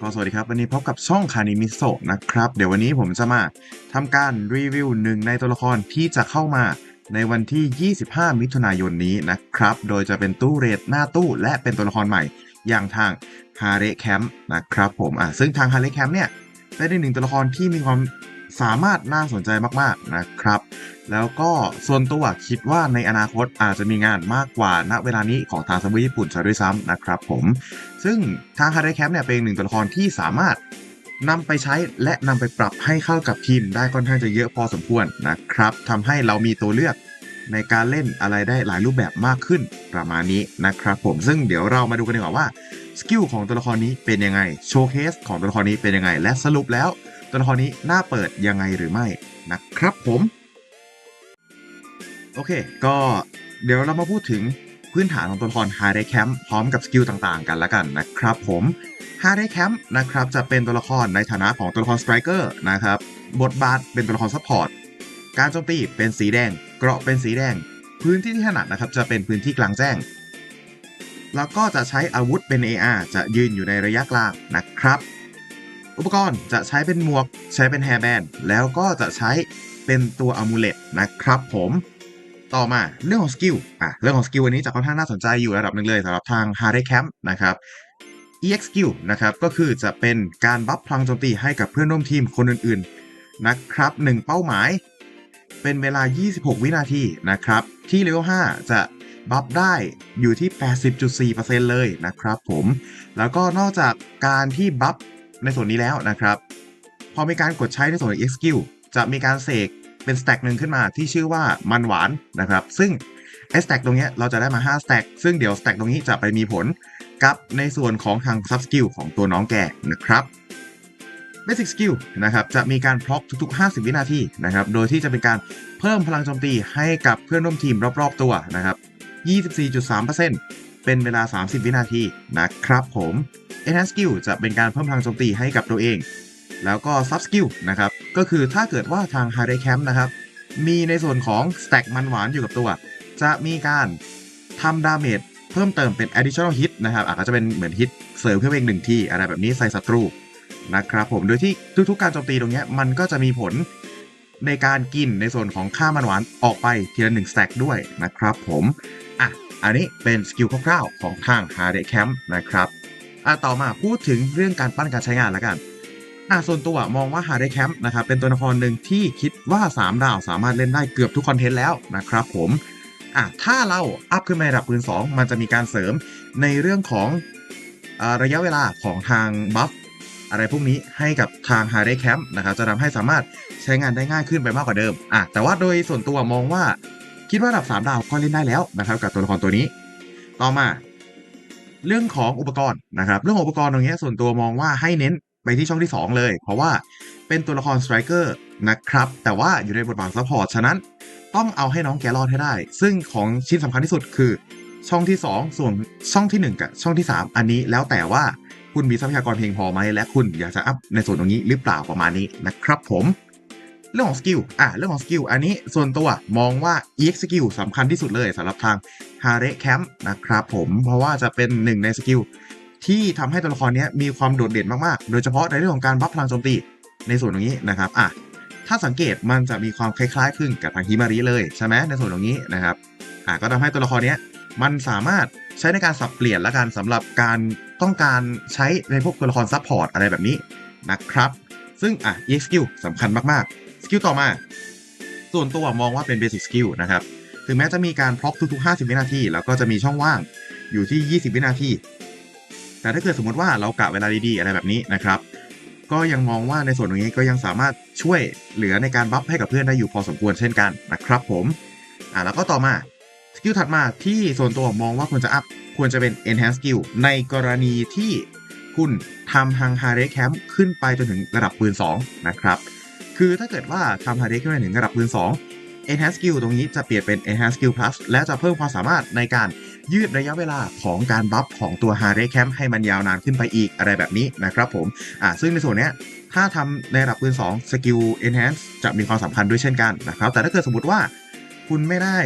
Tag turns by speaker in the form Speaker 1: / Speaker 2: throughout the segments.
Speaker 1: ก็สวัสดีครับ วันนี้พบกับช่องคานิมิโซะนะครับ เดี๋ยววันนี้ผมจะมาทำการรีวิวหนึ่งในตัวละครที่จะเข้ามาในวันที่ 25 มิถุนายนนี้นะครับ โดยจะเป็นตู้เรทหน้าตู้และเป็นตัวละครใหม่อย่างทางฮาร์เรแคมป์นะครับผมอะซึ่งทางฮาร์เรแคมป์เนี่ยเป็นหนึ่งตัวละครที่มีความ สามารถน่าสนใจมากๆนะครับ แล้วก็ส่วนตัวคิดว่าในอนาคตอาจจะมีงานมากกว่าณเวลานี้ของทางซัมเมอร์ญี่ปุ่นซะด้วยซ้ำนะครับผม ซึ่งทางฮาร์ดแคมป์เนี่ยเป็นหนึ่งตัวละครที่สามารถนำไปใช้และนำไปปรับให้เข้ากับทีมได้ค่อนข้างจะเยอะพอสมควรนะครับทำให้เรามีตัวเลือกในการเล่นอะไรได้หลายรูปแบบมากขึ้นประมาณนี้นะครับผมซึ่งเดี๋ยวเรามาดูกันดีกว่าว่าสกิลของตัวละครนี้เป็นยังไงโชว์เคสของตัวละครนี้เป็นยังไง และสรุปแล้ว ตัวละครนี้น่าเปิดยังไงหรือไม่นะครับผมโอเค ก็เดี๋ยวเรามาพูดถึงพื้นฐานของตัวละคร h a r d แคมป์พร้อมกับสกิลต่างๆ กันละกันนะครับผม h a r d แคมป์นะครับจะเป็นตัวละครในฐานะของตัวละครสไตรเกอร์นะครับ บทบาทเป็นตัวละครซัพพอร์ตการโจมตีเป็นสีแดง เกราะเป็นสีแดง พื้นที่ที่ถนัดนะครับจะเป็นพื้นที่กลางแจ้ง แล้วก็จะใช้อาวุธเป็น AR จะยืนอยู่ในระยะกลางนะครับ อุปกรณ์จะใช้เป็นหมวก ใช้เป็นแฮร์แบนแล้วก็จะใช้เป็นตัวอามูเลตนะครับผมต่อมาเรื่องของสกิลอะเรื่องของสกิลวันนี้จะค่อนข้างน่าสนใจอยู่ระดับหนึ่งเลยสำหรับทาง h a r d Camp นะครับ EX skill นะครับก็คือจะเป็นการบัฟพลังโจมตีให้กับเพื่อนร่วมทีมคนอื่นๆนะครับ 1 เป้าหมาย เป็นเวลา 26 วินาทีนะครับ ที่เลเวล5จะบัฟได้อยู่ที่ 80.4%เลยนะครับผม แล้วก็นอกจากการที่บัฟ ในส่วนนี้แล้วนะครับ พอมีการกดใช้ในส่วนของ EX skill จะมีการเสกเป็นสแต็กหนึ่งขึ้นมาที่ชื่อว่ามันหวานนะครับ ซึ่งไอ้สแต็กตรงนี้เราจะได้มา5สแต็กซึ่งเดี๋ยวสแต็กตรงนี้จะไปมีผลกับในส่วนของทางซับสกิลของตัวน้องแกนะครับ Basic Skill นะครับจะมีการพล็อกทุกๆ 50 วินาทีนะครับ โดยที่จะเป็นการเพิ่มพลังโจมตีให้กับเพื่อนร่วมทีมรอบๆตัวนะครับ 24.3%เป็นเวลา 30 วินาทีนะครับผม Enhance Skill จะเป็นการเพิ่มพลังโจมตีให้กับตัวเอง แล้วก็ Sub Skill นะครับ ก็คือถ้าเกิดว่าทาง h a r d Camp นะครับ มีในส่วนของ Stack มันหวานอยู่กับตัว จะมีการทำดาเมจเพิ่มเติมเป็น additional hit นะครับ อาจจะเป็นเหมือนฮิตเสริมขึ้นไปอีกหนึ่งที่อะไรแบบนี้ใส่ศัตรูนะครับผม โดยที่ทุกๆการโจมตีตรงนี้มันก็จะมีผลในการกินในส่วนของค่ามันหวานออกไปทีละหนึ่ง stack ด้วยนะครับผม อะ อันนี้เป็นสกิลคร่าวๆของทาง h a r d Camp นะครับ อะต่อมาพูดถึงเรื่องการปั้นการใช้งานแล้วกันอะส่วนตัวมองว่า h a r d Camp นะครับเป็นตัวละครหนึ่งที่คิดว่า 3 ดาวสามารถเล่นได้เกือบทุกคอนเทนต์แล้วนะครับผมอะถ้าเราอัพขึ้นไประดับปืน 2 มันจะมีการเสริมในเรื่องของอระยะเวลาของทางบัฟอะไรพวกนี้ให้กับทาง h a r d Camp นะครับจะทำให้สามารถใช้งานได้ง่ายขึ้นไปมากกว่าเดิมอะแต่ว่าโดยส่วนตัวมองว่าคิดว่าระดับ 3 ดาวก็เล่นได้แล้วนะครับกับตัวละครตัวนี้ ต่อมา เรื่องของอุปกรณ์นะครับ เรื่องอุปกรณ์ตรงนี้ส่วนตัวมองว่าให้เน้นไปที่ช่องที่ 2 เลย เพราะว่าเป็นตัวละครสไตรเกอร์นะครับ แต่ว่าอยู่ในบทบาทซัพพอร์ตฉะนั้นต้องเอาให้น้องแกรอดให้ได้ ซึ่งของชิ้นสำคัญที่สุดคือช่องที่ 2 ส่วนช่องที่ 1 กับช่องที่ 3 อันนี้แล้วแต่ว่าคุณมีทรัพยากรเพียงพอไหมและคุณอยากจะอัพในส่วนตรงนี้หรือเปล่าประมาณนี้นะครับผม เรื่องของสกิล อะ เรื่องของสกิล อันนี้ส่วนตัวมองว่า EX สกิลสำคัญที่สุดเลยสำหรับทาง h a r d Camp นะครับผม เพราะว่าจะเป็นหนึ่งในสกิลที่ทำให้ตัวละครนี้มีความโดดเด่นมากๆ โดยเฉพาะในเรื่องของการบัฟพลังโจมตีในส่วนตรงนี้นะครับ อะ ถ้าสังเกตมันจะมีความคล้ายๆคลึงกับทางฮิมาริเลยใช่ไหมในส่วนตรงนี้นะครับ อะ ก็ทำให้ตัวละครนี้มันสามารถใช้ในการสับเปลี่ยนและการสำหรับการต้องการใช้ในพวกตัวละครซัพพอร์ตอะไรแบบนี้นะครับ ซึ่งอะ EX skill สำคัญมากๆ สกิลต่อมา ส่วนตัวมองว่าเป็นเบสิ c สกิลนะครับ ถึงแม้จะมีการพล็อกทุกๆ 50 วินาที แล้วก็จะมีช่องว่างอยู่ที่ 20 วินาที แต่ถ้าเกิดสมมติว่าเรากะเวลาดีๆ อะไรแบบนี้นะครับ ก็ยังมองว่าในส่วนตรงนี้ก็ยังสามารถช่วยเหลือในการบัฟให้กับเพื่อนได้อยู่พอสมควรเช่นกันนะครับผม อ่าแล้วก็ต่อมาสกิลถัดมาที่ส่วนตัวมองว่าควรจะอัพควรจะเป็น enhance skill ในกรณีที่คุณทำทาง h a r d Camp ขึ้นไปจนถึงระดับปืน 2 นะครับ คือถ้าเกิดว่าทำ h a r d ขึ้นไปถึงระดับปืน2 enhance skill ตรงนี้จะเปลี่ยนเป็น enhance skill plus และจะเพิ่มความสามารถในการยืดระยะเวลาของการบัฟของตัว h a r d Camp ให้มันยาวนานขึ้นไปอีกอะไรแบบนี้นะครับผมอ่าซึ่งในส่วนเนี้ยถ้าทำในระดับปืน2สกิล enhance จะมีความสำคัญด้วยเช่นกันนะครับแต่ถ้าเกิดสมมติว่าคุณไม่ได้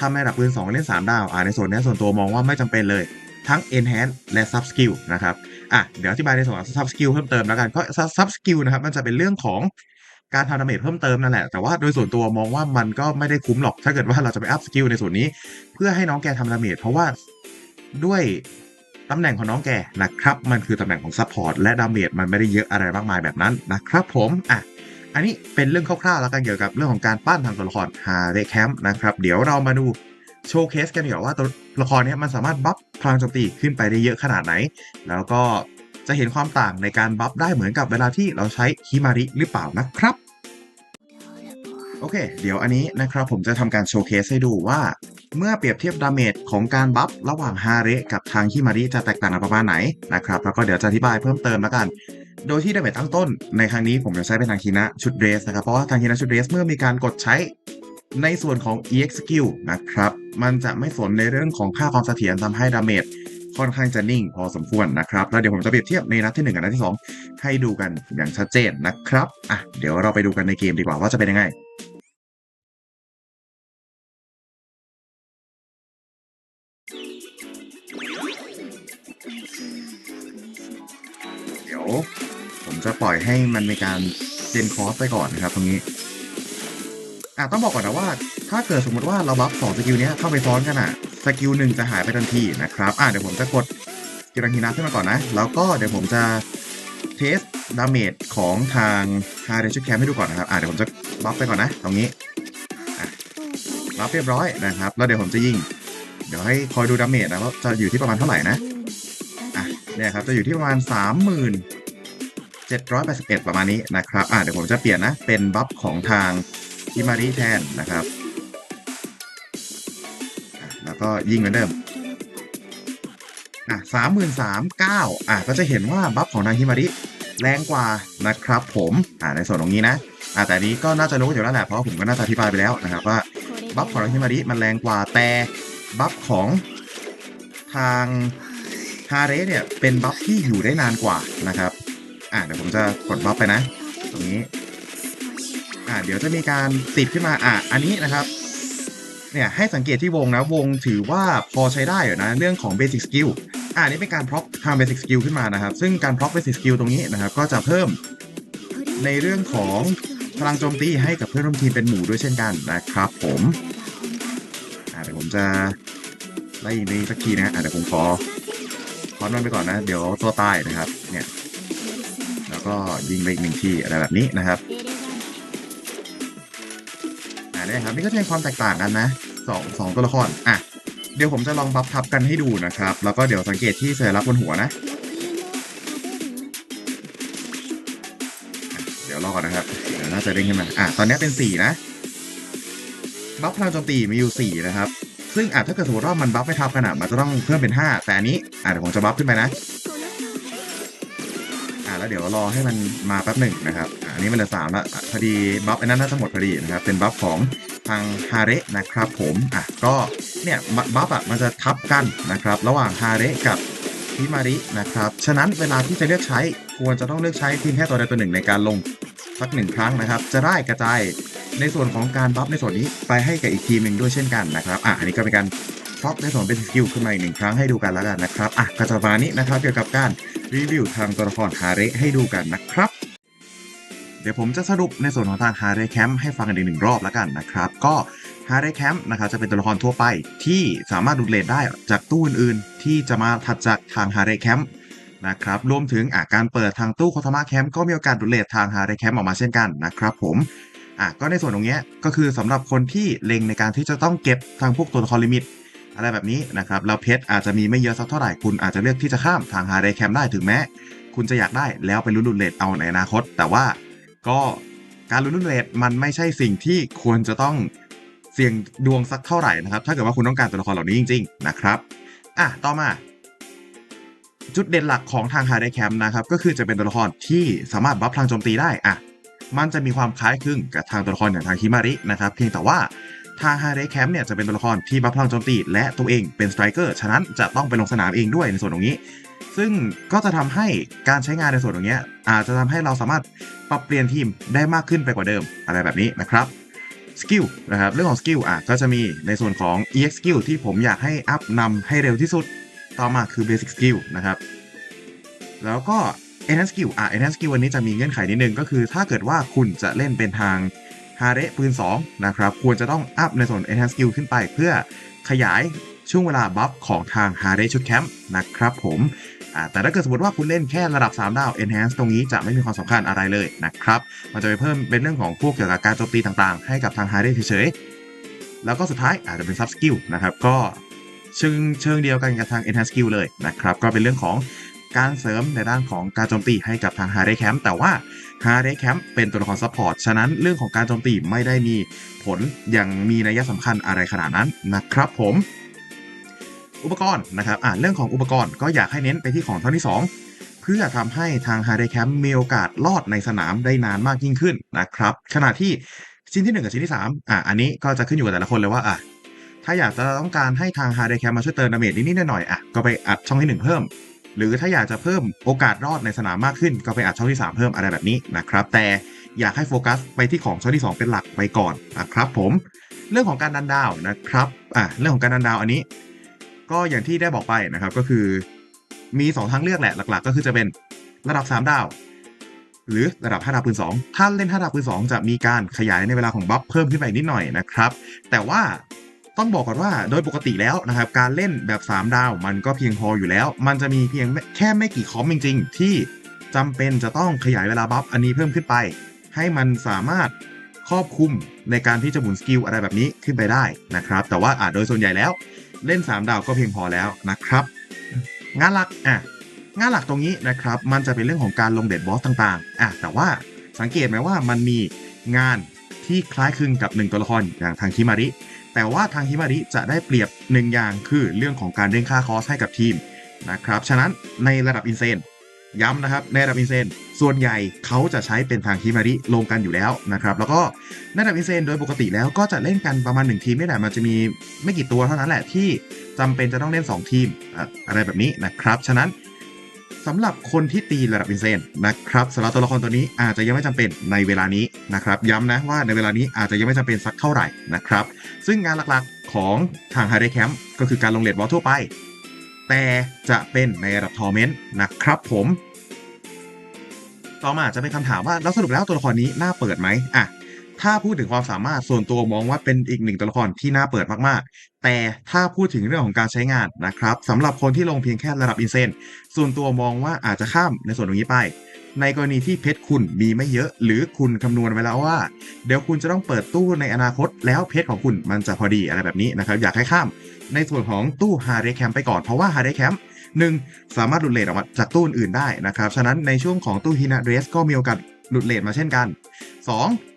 Speaker 1: ทำในระดับปืน2เล่น3ดาวอ่าในส่วนนี้ส่วนตัวมองว่าไม่จำเป็นเลยทั้ง enhance และ sub skill นะครับ อะ เดี๋ยวอธิบายในส่วนของ sub skill เพิ่มเติมแล้วกัน ก็ sub skill นะครับ มันจะเป็นเรื่องของ การทำดาเมจเพิ่มเติมนั่นแหละ แต่ว่าโดยส่วนตัวมองว่ามันก็ไม่ได้คุ้มหรอก ถ้าเกิดว่าเราจะไปอัพสกิลในส่วนนี้ เพื่อให้น้องแกทำดาเมจเพราะว่าด้วยตำแหน่งของน้องแกนะครับ มันคือตำแหน่งของซัพพอร์ตและดาเมจมันไม่ได้เยอะอะไรมากมายแบบนั้นนะครับผมอะอันนี้เป็นเรื่องคร่าวๆแล้วกันเกี่ยวกับเรื่องของการปั้นทางตัวละครฮาเรแคมป์นะครับ เดี๋ยวเรามาดูโชว์เคสกันดีกว่าว่าตัวละครนี้มันสามารถบัฟพลังโจมตีขึ้นไปได้เยอะขนาดไหน แล้วก็ จะเห็นความต่างในการบัฟได้เหมือนกับเวลาที่เราใช้ฮิมาริหรือเปล่านะครับ โอเค เดี๋ยวอันนี้นะครับผมจะทำการโชว์เคสให้ดูว่า เมื่อเปรียบเทียบดาเมจของการบัฟระหว่างฮาเระกับทางฮิมาริจะแตกต่างกันประมาณไหนนะครับ แล้วก็เดี๋ยวจะอธิบายเพิ่มเติมแล้วกัน โดยที่ดาเมจตั้งต้นในครั้งนี้ผมจะใช้เป็นทางคีนะชุดเดรสนะครับ เพราะว่าทางคีนะชุดเดรสเมื่อมีการกดใช้ในส่วนของ EX skill นะครับ มันจะไม่สนในเรื่องของค่าความเสถียรทำให้ดาเมจ ค่อนข้างจะนิ่งพอสมควรนะครับ แล้วเดี๋ยวผมจะเปรียบเทียบในนัดที่ 1 กับนัดที่ 2 ให้ดูกันอย่างชัดเจนนะครับอะเดี๋ยวเราไปดูกันในเกมดีกว่าว่าจะเป็นยังไงเดี๋ยวผมจะปล่อยให้มันมีการเจนคอสไปก่อนนะครับตรงนี้อะต้องบอกก่อนนะว่า ถ้าเกิดสมมติว่าเราบัฟสองสกิลนี้เข้าไปซ้อนกันอะ สกิลหนึ่งจะหายไปทันทีนะครับอะเดี๋ยวผมจะกดกิรังฮีนาขึ้นมาก่อนนะ แล้วก็เดี๋ยวผมจะเทสดาเมจของทางฮาร์เดชแคมให้ดูก่อนนะครับอะเดี๋ยวผมจะบัฟไปก่อนนะ ตรงนี้บัฟเรียบร้อยนะครับ แล้วเดี๋ยวผมจะยิง เดี๋ยวให้คอยดูดาเมจนะว่าจะอยู่ที่ประมาณเท่าไหร่นะอะเนี่ยครับจะอยู่ที่ประมาณ3781 ประมาณนี้นะครับ อะเดี๋ยวผมจะเปลี่ยนนะ เป็นบัฟของทางฮิมาริแทนนะครับ ก็ยิงเหมือนเดิมอะสามหมื่นสามเก้าอะก็จะเห็นว่าบัฟของทางฮิมาริแรงกว่านะครับผมอ่าในส่วนตรงนี้นะอ่าแต่นี้ก็น่าจะรู้อยู่แล้วแหละเพราะผมก็น่าจะอธิบายไปแล้วนะครับว่าบัฟของทางฮิมาริมันแรงกว่าแต่บัฟของทางฮาเรสเนี่ยเป็นบัฟที่อยู่ได้นานกว่านะครับอ่าเดี๋ยวผมจะกดบัฟไปนะ ตรงนี้อ่าเดี๋ยวจะมีการติดขึ้นมาอ่าอันนี้นะครับ เนี่ยให้สังเกตที่วงนะวงถือว่าพอใช้ได้อยู่นะเรื่องของ Basic Skill อ่านี่เป็นการพร็อพทำ Basic Skill ขึ้นมานะครับ ซึ่งการพร็อพ Basic Skill ตรงนี้นะครับ ก็จะเพิ่มในเรื่องของพลังโจมตีให้กับเพื่อนร่วมทีมเป็นหมู่ด้วยเช่นกันนะครับ ผมอ่าเดี๋ยวผมจะไล่ยิงนี้สักทีนะอ่าเดี๋ยวผมขอคอนมันไปก่อนนะ เดี๋ยวตัวตายนะครับ เนี่ย แล้วก็ยิงไปอีกหนึ่งทีอะไรแบบนี้นะครับ อ่าเนี่ยครับนี่ก็จะเป็นความแตกต่างกันนะสองสองตัวละครอะเดี๋ยวผมจะลองบัฟทับกันให้ดูนะครับ แล้วก็เดี๋ยวสังเกตที่สัญลักษณ์บนหัวนะ เดี๋ยวรอก่อนนะครับเดี๋ยวน่าจะเด้งขึ้นมาอะตอนนี้เป็นสี่นะบัฟพลังโจมตีมีอยู่สี่นะครับ ซึ่งอาจถ้าเกิดสมมติว่ามันบัฟไม่ทับกันอะมันจะต้องเพิ่มเป็นห้าแต่อันนี้อะเดี๋ยวผมจะบัฟขึ้นไปนะ อ่าแล้วเดี๋ยวรอให้มันมาแป๊บหนึ่งนะครับอ่าอันนี้มันเหลือสามแล้วอะพอดีบัฟไอ้นั่นน่าจะหมดพอดีนะครับเป็นบัฟของทางฮาเระนะครับผมอะก็เนี่ยบัฟอะมันจะทับกันนะครับระหว่างฮาเระกับฮิมารินะครับฉะนั้นเวลาที่จะเลือกใช้ควรจะต้องเลือกใช้เพียงแค่ตัวใดตัวหนึ่งในการลงสักหนึ่งครั้งนะครับ จะได้กระจายในส่วนของการบัฟในส่วนนี้ไปให้กับอีกทีมหนึ่งด้วยเช่นกันนะครับอะอันนี้ก็เป็นการ พร็อพในส่วนเป็นสกิลขึ้นมาอีกหนึ่งครั้งให้ดูกันแล้วกันนะครับอะก็จะประมานี้นะครับเกี่ยวกับการรีวิวทางตัวละครฮาเรให้ดูกันนะครับเดี๋ยวผมจะสรุปในส่วนของทางฮาเรแคมป์ให้ฟังกันอีกหนึ่งรอบแล้วกันนะครับ ก็ฮาเรแคมป์นะครับจะเป็นตัวละครทั่วไปที่สามารถดูดเลทได้จากตู้อื่นๆ ที่จะมาถัดจากทางฮาเรแคมป์นะครับรวมถึงอะการเปิดทางตู้โคตามะแคมป์ก็มีโอกาสดูดเลททางฮาเรแคมป์ออกมาเช่นกันนะครับผมอะก็ในส่วนตรงเนี้ยก็คือสำหรับคนที่เล็งในการที่จะต้องเก็บทางพวกตัวละครลิมิต อะไรแบบนี้นะครับแล้วเพชรอาจจะมีไม่เยอะสักเท่าไหร่คุณอาจจะเลือกที่จะข้ามทางฮาร์เรแคมได้ถึงแม้ คุณจะอยากได้แล้วไปลุ้นลุนเลทเอาในอนาคต แต่ว่าก็การลุ้นลุนเลทมันไม่ใช่สิ่งที่ควรจะต้องเสี่ยงดวงสักเท่าไหร่นะครับ ถ้าเกิดว่าคุณต้องการตัวละครเหล่านี้จริง ๆ นะครับอะต่อมา จุดเด่นหลักของทางฮาร์เรแคมนะครับก็คือจะเป็นตัวละครที่สามารถบัฟพลังโจมตีได้อะมันจะมีความคล้ายคลึงกับทางตัวละครอย่างทางฮิมารินะครับ เพียงแต่ว่า ทางฮาร์เรแคมป์เนี่ยจะเป็นตัวละครที่บัฟพลังโจมตีและตัวเองเป็นสไตรเกอร์ฉะนั้นจะต้องไปลงสนามเองด้วยในส่วนตรงนี้ ซึ่งก็จะทำให้การใช้งานในส่วนตรงนี้อาจจะทำให้เราสามารถปรับเปลี่ยนทีมได้มากขึ้นไปกว่าเดิมอะไรแบบนี้นะครับสกิลนะครับเรื่องของสกิลอะก็จะมีในส่วนของ EX skill ที่ผมอยากให้อัพนำให้เร็วที่สุด ต่อมาคือ Basic Skill นะครับ แล้วก็ Enhance Skill อะ Enhance Skill วันนี้จะมีเงื่อนไขนิดนึงก็คือถ้าเกิดว่าคุณจะเล่นเป็นทาง ฮาเระปืน2นะครับควรจะต้องอัพในส่วน Enhance Skill ขึ้นไปเพื่อขยายช่วงเวลาบัฟของทางฮาเระชุดแคมป์นะครับผมแต่ถ้าเกิดสมมติว่าคุณเล่นแค่ระดับ 3 ดาว Enhance ตรงนี้จะไม่มีความสำคัญอะไรเลยนะครับ มันจะไปเพิ่มเป็นเรื่องของพวกเกี่ยวกับการโจมตีต่างๆ ให้กับทางฮาเระเฉยๆ แล้วก็สุดท้ายอาจจะเป็น Sub Skill นะครับ ก็เชิงเชิงเดียวกันกับทาง Enhance Skill เลยนะครับ ก็เป็นเรื่องของการเสริมในด้านของการโจมตีให้กับทางฮาเระแคมป์แต่ว่า ฮาเระแคมป์เป็นตัวละครซัพพอร์ต ฉะนั้นเรื่องของการโจมตีไม่ได้มีผลอย่างมีนัยสำคัญอะไรขนาดนั้นนะครับผมอุปกรณ์นะครับอ่าเรื่องของอุปกรณ์ก็อยากให้เน้นไปที่ของเท่าที่ 2 เพื่อทำให้ทางฮาร์ y แคมป์มีโอกาสรอดในสนามได้นานมากยิ่งขึ้นนะครับ ขณะที่ชิ้นที่ 1 กับชิ้นที่ 3อะอันนี้ก็จะขึ้นอยู่กับแต่ละคนเลยว่าอะถ้าอยากจะต้องการให้ทางฮาร์ y แคมป์มาช่วยเติมดาเมจนิดๆหน่อยๆอะก็ไปอัดช่องที่ 1 เพิ่ม หรือถ้าอยากจะเพิ่มโอกาสรอดในสนามมากขึ้น ก็ไปอัดช่องที่ 3 เพิ่มอะไรแบบนี้นะครับ แต่อยากให้โฟกัสไปที่ของช่องที่ 2 เป็นหลักไปก่อนนะครับผมเรื่องของการดันดาวนะครับอะเรื่องของการดันดาวอันนี้ ก็อย่างที่ได้บอกไปนะครับก็คือมี 2 ทางเลือกแหละหลัก ๆ ก็คือจะเป็นระดับ 3 ดาว หรือระดับ5ดาวปืน2ถ้าเล่น5ดาวปืน2 จะมีการขยายในเวลาของบัฟเพิ่มขึ้นไปนิดหน่อยนะครับ แต่ว่า ต้องบอกก่อนว่าโดยปกติแล้วนะครับการเล่นแบบ 3 ดาวมันก็เพียงพออยู่แล้ว มันจะมีเพียงแค่ไม่กี่คอมจริง ๆ ที่จำเป็นจะต้องขยายเวลาบัฟอันนี้เพิ่มขึ้นไป ให้มันสามารถครอบคลุมในการที่จะหมุนสกิลอะไรแบบนี้ขึ้นไปได้นะครับ แต่ว่าอาจโดยส่วนใหญ่แล้วเล่น 3 ดาวก็เพียงพอแล้วนะครับ งานหลักอะงานหลักตรงนี้นะครับ มันจะเป็นเรื่องของการลงเด็ดบอสต่างๆอะแต่ว่าสังเกตไหมว่ามันมีงานที่คล้ายคลึงกับ 1 ตัวละครอย่างทางฮิมาริ แต่ว่าทางฮิมาริจะได้เปรียบหนึ่งอย่างคือเรื่องของการเร่งค่าคอสให้กับทีมนะครับฉะนั้นในระดับอินเซนย้ำนะครับในระดับอินเซนส่วนใหญ่เขาจะใช้เป็นทางฮิมาริลงกันอยู่แล้วนะครับแล้วก็ในระดับอินเซนโดยปกติแล้วก็จะเล่นกันประมาณ 1 ทีมนี่แหละมันจะมีไม่กี่ตัวเท่านั้นแหละที่จำเป็นจะต้องเล่น 2 ทีมอะไรแบบนี้นะครับฉะนั้น สำหรับคนที่ตีระดับอินเซนนะครับสำหรับตัวละครตัวนี้อาจจะยังไม่จำเป็นในเวลานี้นะครับย้ำนะว่าในเวลานี้อาจจะยังไม่จำเป็นสักเท่าไหร่นะครับ ซึ่งงานหลักๆของทาง h ฮ r ์ y แคมป์ก็คือการลงเลดบอลทั่วไป แต่จะเป็นในระดับทอร์เมนต์นะครับผม ต่อมาจะเป็นคำถามว่าแล้วสรุปแล้วตัวละครนี้น่าเปิดไหมอะ ถ้าพูดถึงความสามารถส่วนตัวมองว่าเป็นอีกหนึ่งตัวละครที่น่าเปิดมากๆ แต่ถ้าพูดถึงเรื่องของการใช้งานนะครับสำหรับคนที่ลงเพียงแค่ระดับอินเซนส่วนตัวมองว่าอาจจะข้ามในส่วนตรงนี้ไป ในกรณีที่เพชรคุณมีไม่เยอะ หรือคุณคำนวณไว้แล้วว่า เดี๋ยวคุณจะต้องเปิดตู้ในอนาคต แล้วเพชรของคุณมันจะพอดีอะไรแบบนี้นะครับอยากให้ข้าม ในส่วนของตู้ฮาร์เรแคมไปก่อนเพราะว่าฮาร์เรแคมหนึ่งสามารถหลุดเลทออกมาจากตู้อื่นได้นะครับ ฉะนั้นในช่วงของตู้ฮินาเดรสก็มีโอกาสหลุดเลทมาเช่นกัน 2.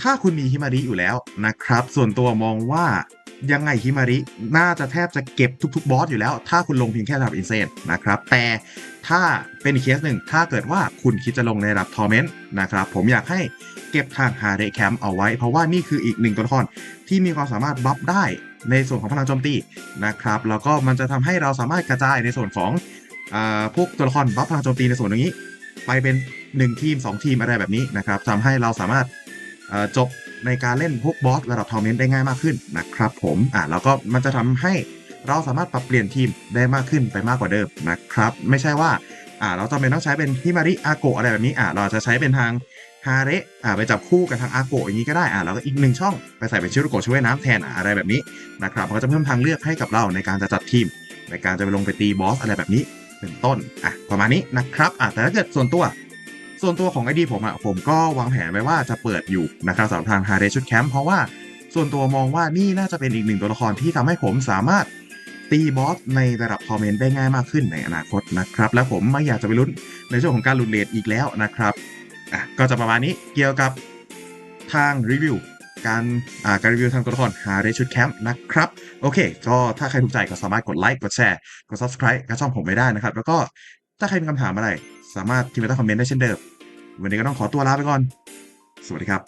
Speaker 1: ถ้าคุณมีฮิมาริอยู่แล้วนะครับ ส่วนตัวมองว่ายังไงฮิมาริน่าจะแทบจะเก็บทุกๆบอสอยู่แล้ว ถ้าคุณลงเพียงแค่ระดับอินเซนนะครับ แต่ถ้าเป็นเคสหนึ่ง ถ้าเกิดว่าคุณคิดจะลงในระดับทอร์เมนต์นะครับ ผมอยากให้เก็บทางฮาเรแคมเอาไว้ เพราะว่านี่คืออีกหนึ่งตัวละครที่มีความสามารถบัฟได้ในส่วนของพลังโจมตีนะครับ แล้วก็มันจะทำให้เราสามารถกระจายในส่วนของอพวกตัวละครบัฟพลังโจมตีในส่วนตรงนี้ ไปเป็น 1 ทีม 2 ทีมอะไรแบบนี้นะครับทำให้เราสามารถ จบในการเล่นพวกบอสระดับทอร์เมนต์ได้ง่ายมากขึ้นนะครับผมอ่าแล้วก็มันจะทำให้เราสามารถปรับเปลี่ยนทีมได้มากขึ้นไปมากกว่าเดิมนะครับ ไม่ใช่ว่าอ่าเราจำเป็นต้องใช้เป็นฮิมาริอาโกะอะไรแบบนี้อ่าเราจะใช้เป็นทางฮาเระอ่าไปจับคู่กับทางอาโกะอย่างนี้ก็ได้อ่าแล้วก็อีกหนึ่งช่องไปใส่เป็นชิโรโกะช่วยน้ำแทนอ่าอะไรแบบนี้นะครับมันก็จะเพิ่มทางเลือกให้กับเราในการจะจัดทีม ในการจะไปลงไปตีบอสอะไรแบบนี้เป็นต้นอะประมาณนี้นะครับอะแต่ถ้าเกิดส่วนตัว ส่วนตัวของไอดีผมอะผมก็วางแผนไว้ว่าจะเปิดอยู่นะครับสำหรับทางฮาร์เรชุดแคมป์เพราะว่าส่วนตัวมองว่านี่น่าจะเป็นอีกหนึ่งตัวละครที่ทำให้ผมสามารถตีบอสในระดับทอร์เมนต์ได้ง่ายมากขึ้นในอนาคตนะครับ และผมไม่อยากจะไปลุ้นในช่วงของการลุดเลทอีกแล้วนะครับอะก็จะประมาณนี้เกี่ยวกับทางรีวิวการอ่าการรีวิวทางตัวละครฮาร์เรชุดแคมป์นะครับ โอเค ก็ถ้าใครถูกใจก็สามารถกดไลค์กดแชร์กด subscribe กับช่องผมไว้ได้นะครับ แล้วก็ถ้าใครมีคำถามอะไร สามารถพิมพ์ใต้คอมเมนต์ได้เช่นเดิม วันนี้ก็ต้องขอตัวลาไปก่อน สวัสดีครับ